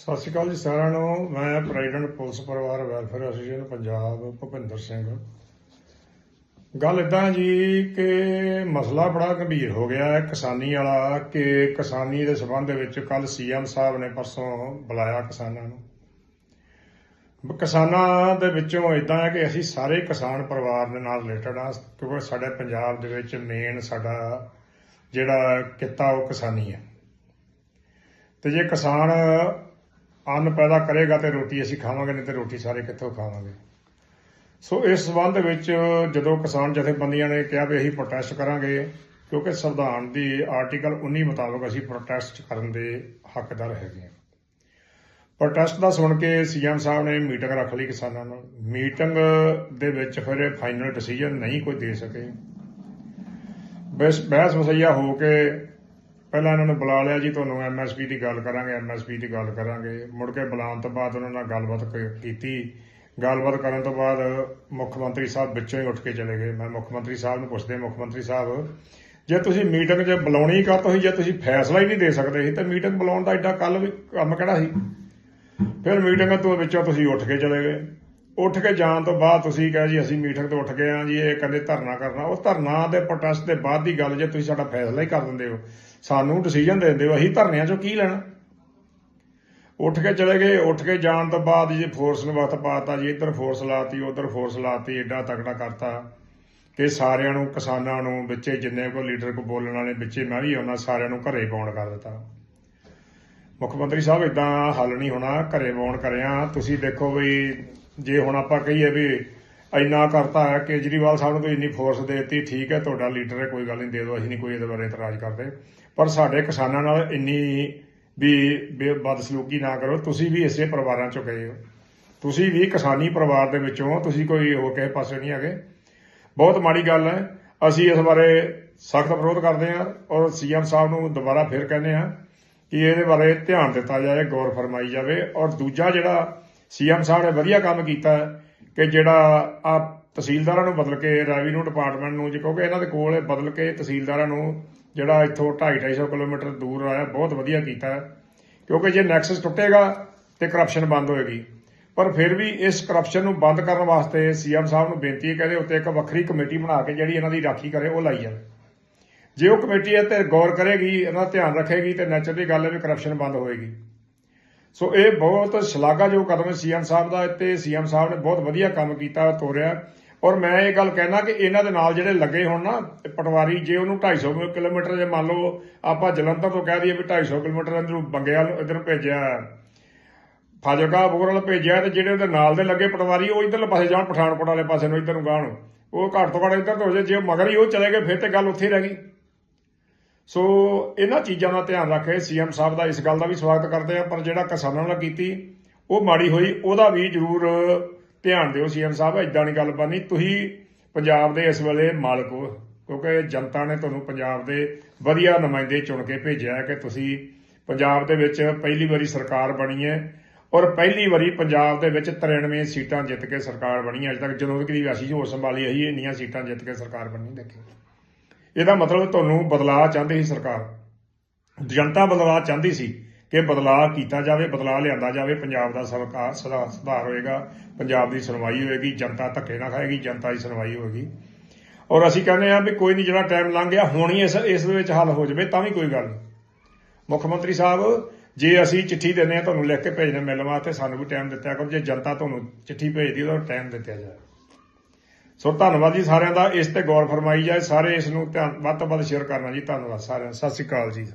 ਸਤਿ ਸ਼੍ਰੀ ਅਕਾਲ ਜੀ ਸਾਰਿਆਂ ਨੂੰ। ਮੈਂ ਪ੍ਰੈਜ਼ੀਡੈਂਟ ਪੁਲਿਸ ਪਰਿਵਾਰ ਵੈਲਫੇਅਰ ਐਸੋਸੀਏਸ਼ਨ, ਪੰਜਾਬ, ਭੁਪਿੰਦਰ ਸਿੰਘ। ਗੱਲ ਇਦਾਂ ਜੀ ਕਿ ਮਸਲਾ ਬੜਾ ਗੰਭੀਰ ਹੋ ਗਿਆ ਹੈ ਕਿਸਾਨੀ ਵਾਲਾ ਕਿ ਕਿਸਾਨੀ ਦੇ ਸਬੰਧ ਵਿੱਚ ਕੱਲ ਸੀਐਮ ਸਾਹਿਬ ਨੇ ਪਰਸੋਂ ਬੁਲਾਇਆ ਕਿਸਾਨਾਂ ਨੂੰ। ਕਿਸਾਨਾਂ ਦੇ ਵਿੱਚੋਂ ਇਦਾਂ ਹੈ ਕਿ ਅਸੀਂ ਸਾਰੇ ਕਿਸਾਨ ਪਰਿਵਾਰ ਦੇ ਨਾਲ ਰਿਲੇਟਡ ਆ ਕਿਉਂਕਿ ਸਾਡੇ ਪੰਜਾਬ ਦੇ ਵਿੱਚ ਮੇਨ ਸਾਡਾ ਜਿਹੜਾ ਕਿੱਤਾ ਉਹ ਕਿਸਾਨੀ ਹੈ। ਤੇ ਜੇ ਕਿਸਾਨ ਅੰਨ ਪੈਦਾ ਕਰੇਗਾ ਤੇ ਰੋਟੀ ਅਸੀਂ ਖਾਵਾਂਗੇ, ਨਹੀਂ ਤੇ ਰੋਟੀ ਸਾਰੇ ਕਿੱਥੋਂ ਖਾਵਾਂਗੇ। ਸੋ ਇਸ ਸੰਬੰਧ ਵਿੱਚ ਜਦੋਂ ਕਿਸਾਨ ਜਥੇਬੰਦੀਆਂ ਨੇ ਕਿਹਾ ਵੀ ਅਸੀਂ ਪ੍ਰੋਟੈਸਟ ਕਰਾਂਗੇ, ਕਿਉਂਕਿ ਸੰਵਿਧਾਨ ਦੀ ਆਰਟੀਕਲ 19 ਮੁਤਾਬਕ ਅਸੀਂ ਪ੍ਰੋਟੈਸਟ ਕਰਨ ਦੇ ਹੱਕਦਾਰ ਹੈਗੇ ਹਾਂ। ਪ੍ਰੋਟੈਸਟ ਦਾ ਸੁਣ ਕੇ ਸੀਐਮ ਸਾਹਿਬ ਨੇ ਮੀਟਿੰਗ ਰੱਖ ਲਈ ਕਿਸਾਨਾਂ ਨਾਲ ਮੀਟਿੰਗ ਦੇ ਵਿੱਚ ਫਿਰ ਫਾਈਨਲ ਡਿਸੀਜਨ ਨਹੀਂ ਕੋਈ ਦੇ ਸਕੇ। ਬਸ ਬਹਿਸ ਵਸਈਆ ਹੋ ਕੇ ਪਹਿਲਾਂ ਇਹਨਾਂ ਨੂੰ ਬੁਲਾ ਲਿਆ ਜੀ, ਤੁਹਾਨੂੰ ਐਮਐਸਪੀ ਦੀ ਗੱਲ ਕਰਾਂਗੇ ਐਮਐਸਪੀ ਦੀ ਗੱਲ ਕਰਾਂਗੇ। ਮੁੜ ਕੇ ਬੁਲਾਉਣ ਤੋਂ ਬਾਅਦ ਉਹਨਾਂ ਨਾਲ ਗੱਲਬਾਤ ਕੀਤੀ। ਗੱਲਬਾਤ ਕਰਨ ਤੋਂ ਬਾਅਦ ਮੁੱਖ ਮੰਤਰੀ ਸਾਹਿਬ ਵਿੱਚੋਂ ਹੀ ਉੱਠ ਕੇ ਚਲੇ ਗਏ। ਮੈਂ ਮੁੱਖ ਮੰਤਰੀ ਸਾਹਿਬ ਨੂੰ ਪੁੱਛਦੇ, ਮੁੱਖ ਮੰਤਰੀ ਸਾਹਿਬ, ਜੇ ਤੁਸੀਂ ਮੀਟਿੰਗ 'ਚ ਬੁਲਾਉਣੀ ਕਾ ਤੁਸੀਂ ਜੇ ਤੁਸੀਂ ਫੈਸਲਾ ਹੀ ਨਹੀਂ ਦੇ ਸਕਦੇ ਸੀ, ਤਾਂ ਮੀਟਿੰਗ ਬੁਲਾਉਣ ਦਾ ਐਡਾ ਕੱਲ ਵੀ ਕੰਮ ਕਿਹੜਾ ਸੀ? ਫਿਰ ਮੀਟਿੰਗ ਤੋਂ ਵਿੱਚੋਂ ਤੁਸੀਂ ਉੱਠ ਕੇ ਚਲੇ ਗਏ। ਉੱਠ ਕੇ ਜਾਣ ਤੋਂ ਬਾਅਦ ਤੁਸੀਂ ਕਹੇ ਜੀ, ਅਸੀਂ ਮੀਟਿੰਗ ਤੋਂ ਉੱਠ ਗਏ ਆ ਜੀ, ਇਹ ਕਹਿੰਦੇ ਧਰਨਾ ਕਰਨਾ। ਉਹ ਧਰਨਾ ਦੇ ਪ੍ਰੋਟੈਸਟ ਦੇ ਬਾਅਦ ਦੀ ਗੱਲ, ਜੇ ਤੁਸੀਂ ਸਾਡਾ ਫੈਸਲਾ ਹੀ ਕਰ ਦਿੰਦੇ ਹੋ, ਸਾਨੂੰ ਡਿਸੀਜਨ ਦੇ ਦਿੰਦੇ ਹੋ, ਅਸੀਂ ਧਰਨਿਆਂ ਚੋਂ ਕੀ ਲੈਣਾ? ਉੱਠ ਕੇ ਚਲੇ ਗਏ, ਉੱਠ ਕੇ ਜਾਣ ਤੋਂ ਬਾਅਦ ਜੇ ਫੋਰਸ ਨੂੰ ਵਕਤ ਪਾਤਾ ਜੀ, ਇੱਧਰ ਫੋਰਸ ਲਾਤੀ, ਉੱਧਰ ਫੋਰਸ ਲਾਤੀ, ਏਡਾ ਤਕੜਾ ਕਰਤਾ। ਕਿ ਸਾਰਿਆਂ ਨੂੰ, ਕਿਸਾਨਾਂ ਨੂੰ, ਵਿੱਚੇ ਜਿੰਨੇ ਕੋ ਲੀਡਰ ਕੋ ਬੋਲਣ ਵਾਲੇ, ਵਿੱਚੇ ਮੈਂ ਵੀ ਉਹਨਾਂ ਸਾਰਿਆਂ ਨੂੰ ਘਰੇ ਪਾਉਣ ਕਰ ਦਿੱਤਾ। ਮੁੱਖ ਮੰਤਰੀ ਸਾਹਿਬ ਇਦਾਂ ਹੱਲ ਨਹੀਂ ਹੋਣਾ, ਘਰੇ ਪਾਉਣ ਕਰਿਆ। ਤੁਸੀਂ ਦੇਖੋ ਵੀ ਜੇ ਹੁਣ ਆਪਾਂ ਕਹੀਏ ਵੀ ਇੰਨਾ ਕਰਤਾ ਹੈ, ਕੇਜਰੀਵਾਲ ਸਾਹਿਬ ਨੂੰ ਤੁਸੀਂ ਇੰਨੀ ਫੋਰਸ ਦੇ ਦਿੱਤੀ, ਠੀਕ ਹੈ, ਤੁਹਾਡਾ ਲੀਡਰ ਹੈ, ਕੋਈ ਗੱਲ ਨਹੀਂ, ਦੇ ਦਿਓ, ਅਸੀਂ ਨਹੀਂ ਕੋਈ ਇਹਦੇ ਬਾਰੇ ਇਤਰਾਜ਼ ਕਰਦੇ। ਪਰ ਸਾਡੇ ਕਿਸਾਨਾਂ ਨਾਲ ਇੰਨੀ ਵੀ ਬੇ- ਬਦਸਲੂਕੀ ਨਾ ਕਰੋ, ਤੁਸੀਂ ਵੀ ਇਸੇ ਪਰਿਵਾਰਾਂ ਚੋਂ ਗਏ ਹੋ। ਤੁਸੀਂ ਵੀ ਕਿਸਾਨੀ ਪਰਿਵਾਰ ਦੇ ਵਿੱਚੋਂ ਤੁਸੀਂ ਕੋਈ ਹੋਰ ਕਿਸੇ ਪਾਸੇ ਨਹੀਂ ਹੈਗੇ। ਬਹੁਤ ਮਾੜੀ ਗੱਲ ਹੈ, ਅਸੀਂ ਇਸ ਬਾਰੇ ਸਖਤ ਵਿਰੋਧ ਕਰਦੇ ਹਾਂ ਔਰ ਸੀਐਮ ਸਾਹਿਬ ਨੂੰ ਦੁਬਾਰਾ ਫਿਰ ਕਹਿੰਦੇ ਹਾਂ ਕਿ ਇਹਦੇ ਬਾਰੇ ਧਿਆਨ ਦਿੱਤਾ ਜਾਵੇ ਗੌਰ ਫਰਮਾਈ ਜਾਵੇ ਔਰ ਦੂਜਾ ਜਿਹੜਾ ਸੀਐਮ ਸਾਹਿਬ ਨੇ ਵਧੀਆ ਕੰਮ ਕੀਤਾ ਕਿ ਜਿਹੜਾ ਆ ਤਹਿਸੀਲਦਾਰਾਂ ਨੂੰ ਬਦਲ ਕੇ ਰੈਵਨਿਊ ਡਿਪਾਰਟਮੈਂਟ ਨੂੰ, ਜੇ ਕਿਉਂਕਿ ਇਹਨਾਂ ਦੇ ਕੋਲ ਬਦਲ ਕੇ ਤਹਿਸੀਲਦਾਰਾਂ ਨੂੰ ਜਿਹੜਾ ਇੱਥੋਂ 2.5 ਕਿਲੋਮੀਟਰ ਦੂਰ ਆਇਆ, ਬਹੁਤ ਵਧੀਆ ਕੀਤਾ। ਕਿਉਂਕਿ ਜੇ ਨੈਕਸਸ ਟੁੱਟੇਗਾ ਤੇ ਕਰਪਸ਼ਨ ਬੰਦ ਹੋਏਗੀ। ਪਰ ਫਿਰ ਵੀ ਇਸ ਕਰਪਸ਼ਨ ਨੂੰ ਬੰਦ ਕਰਨ ਵਾਸਤੇ ਸੀਐਮ ਸਾਹਿਬ ਨੂੰ ਬੇਨਤੀ ਹੈ ਕਿ ਇਹਦੇ ਉੱਤੇ ਇੱਕ ਵੱਖਰੀ ਕਮੇਟੀ ਬਣਾ ਕੇ ਜਿਹੜੀ ਇਹਨਾਂ ਦੀ ਰਾਖੀ ਕਰੇ, ਉਹ ਲਾਈ ਜਾਵੇ। ਜੇ ਉਹ ਕਮੇਟੀ ਇਹ ਤੇ ਗੌਰ ਕਰੇਗੀ, ਇਹਨਾਂ ਦਾ ਧਿਆਨ ਰੱਖੇਗੀ ਤੇ ਨੈਚੁਰਲੀ ਗੱਲ ਹੈ ਵੀ ਕਰਪਸ਼ਨ ਬੰਦ ਹੋਏਗੀ। ਸੋ ਇਹ ਬਹੁਤ ਸ਼ਲਾਘਾਯੋਗ ਕਦਮ ਹੈ ਸੀਐਮ ਸਾਹਿਬ ਦਾ ਤੇ ਸੀਐਮ ਸਾਹਿਬ ਨੇ ਬਹੁਤ ਵਧੀਆ ਕੰਮ ਕੀਤਾ, ਤੋਰਿਆ। ਔਰ ਮੈਂ ਇਹ ਗੱਲ ਕਹਿਣਾ ਕਿ ਇਹਨਾਂ ਦੇ ਨਾਲ ਜਿਹੜੇ ਲੱਗੇ ਹੋਣ ਨਾ, ਪਟਵਾਰੀ, ਜੇ ਉਹਨੂੰ 250 ਕਿਲੋਮੀਟਰ ਜੇ ਮੰਨ ਲਓ, ਆਪਾਂ ਜਲੰਧਰ ਤੋਂ ਕਹਿ ਦਈਏ ਵੀ 250 ਕਿਲੋਮੀਟਰ ਅੰਦਰ ਬੰਗਿਆਲ ਨੂੰ ਇਧਰ ਭੇਜਿਆ। ਫਾਜ਼ਿਲਕਾ ਬੋਰਲ ਭੇਜਿਆ ਤੇ ਜਿਹੜੇ ਉਹਦੇ ਨਾਲ ਦੇ ਲੱਗੇ ਪਟਵਾਰੀ, ਉਹ ਇਧਰਲੇ ਪਾਸੇ ਜਾਣ, ਪਠਾਨਕੋਟ ਵਾਲੇ ਪਾਸੇ ਨੂੰ ਇਧਰ ਨੂੰ ਗਾਣ ਉਹ ਘੱਟ ਤੋਂ ਘੱਟ ਇਧਰ ਤੋਂ ਹੋ ਜਾਏ, ਜੇ ਮਗਰ ਹੀ ਉਹ ਚਲੇ ਗਏ, ਫਿਰ ਤੇ ਗੱਲ ਉੱਥੇ ਹੀ ਰਹਿ ਗਈ। ਸੋ ਇਹਨਾਂ ਚੀਜ਼ਾਂ ਦਾ ਧਿਆਨ ਰੱਖੇ। ਸੀਐਮ ਸਾਹਿਬ ਦਾ ਇਸ ਗੱਲ ਦਾ ਵੀ ਸਵਾਗਤ ਕਰਦੇ ਆ ਪਰ ਜਿਹੜਾ ਕਿਸਾਨਾਂ ਨਾਲ ਕੀਤੀ, ਉਹ ਮਾੜੀ ਹੋਈ, ਉਹਦਾ ਵੀ ਜ਼ਰੂਰ ਧਿਆਨ ਦਿਓ ਸੀਐਮ ਸਾਹਿਬ ਇਦਾਂ ਨਹੀਂ ਗੱਲ ਬਣੀ ਤੁਸੀਂ ਪੰਜਾਬ ਦੇ ਇਸ ਵੇਲੇ ਮਾਲਕ ਹੋ, ਕਿਉਂਕਿ ਜਨਤਾ ਨੇ ਤੁਹਾਨੂੰ ਪੰਜਾਬ ਦੇ ਵਧੀਆ ਨੁਮਾਇੰਦੇ ਚੁਣ ਕੇ ਭੇਜਿਆ ਹੈ ਕਿ ਤੁਸੀਂ ਪੰਜਾਬ ਦੇ ਵਿੱਚ ਪਹਿਲੀ ਵਾਰੀ ਸਰਕਾਰ ਬਣੀ ਹੈ ਔਰ ਪਹਿਲੀ ਵਾਰੀ ਪੰਜਾਬ ਦੇ ਵਿੱਚ 93 ਸੀਟਾਂ ਜਿੱਤ ਕੇ ਸਰਕਾਰ ਬਣੀ ਹੈ। ਅੱਜ ਤੱਕ ਜਦੋਂ ਦੀ ਵੀ ਅਸੀਂ ਹੋਰ ਸੰਭਾਲੀ ਅਸੀਂ ਇੰਨੀਆਂ ਸੀਟਾਂ ਜਿੱਤ ਕੇ ਸਰਕਾਰ ਬਣੀ ਦੇਖੀ ਇਹਦਾ ਮਤਲਬ ਤੁਹਾਨੂੰ ਬਦਲਾਅ ਚਾਹੁੰਦੀ ਸੀ ਸਰਕਾਰ। ਜਨਤਾ ਬਦਲਾਅ ਚਾਹੁੰਦੀ ਸੀ ਕਿ ਬਦਲਾਅ ਕੀਤਾ ਜਾਵੇ, ਬਦਲਾਅ ਲਿਆਂਦਾ ਜਾਵੇ। ਪੰਜਾਬ ਦਾ ਸਰਕਾਰ ਸੁਧਾਰ ਹੋਏਗਾ, ਪੰਜਾਬ ਦੀ ਸੁਣਵਾਈ ਹੋਏਗੀ, ਜਨਤਾ ਧੱਕੇ ਨਾ ਖਾਏਗੀ, ਜਨਤਾ ਦੀ ਸੁਣਵਾਈ ਹੋਏਗੀ। ਔਰ ਅਸੀਂ ਕਹਿੰਦੇ ਆ ਵੀ ਕੋਈ ਨਹੀਂ ਜਿਹੜਾ ਟਾਈਮ ਲੰਘ ਗਿਆ, ਹੁਣ ਹੀ ਇਸ ਇਸ ਦੇ ਵਿੱਚ ਹੱਲ ਹੋ ਜਾਵੇ, ਤਾਂ ਵੀ ਕੋਈ ਗੱਲ ਨਹੀਂ ਮੁੱਖ ਮੰਤਰੀ ਸਾਹਿਬ, ਜੇ ਅਸੀਂ ਚਿੱਠੀ ਦਿੰਦੇ ਆ ਤੁਹਾਨੂੰ ਲਿਖ ਕੇ ਭੇਜਣੇ ਮਿਲਣ ਵਾਸਤੇ ਸਾਨੂੰ ਵੀ ਟਾਈਮ ਦਿੱਤਾ ਕਰੋ। ਜੇ ਜਨਤਾ ਤੁਹਾਨੂੰ ਚਿੱਠੀ ਭੇਜਦੀ ਉਹਦਾ ਟਾਈਮ ਦਿੱਤਾ ਜਾਵੇ। ਸੋ ਧੰਨਵਾਦ ਜੀ ਸਾਰਿਆਂ ਦਾ। ਇਸ ਤੇ ਗੌਰ ਫਰਮਾਈ ਜਾਏ। ਸਾਰੇ ਇਸ ਨੂੰ ਧਿਆਨ ਵੱਧ ਤੋਂ ਵੱਧ ਸ਼ੇਅਰ ਕਰਨਾ ਜੀ। ਧੰਨਵਾਦ ਸਾਰਿਆਂ ਦਾ। ਸਤਿ ਸ਼੍ਰੀ ਅਕਾਲ ਜੀ।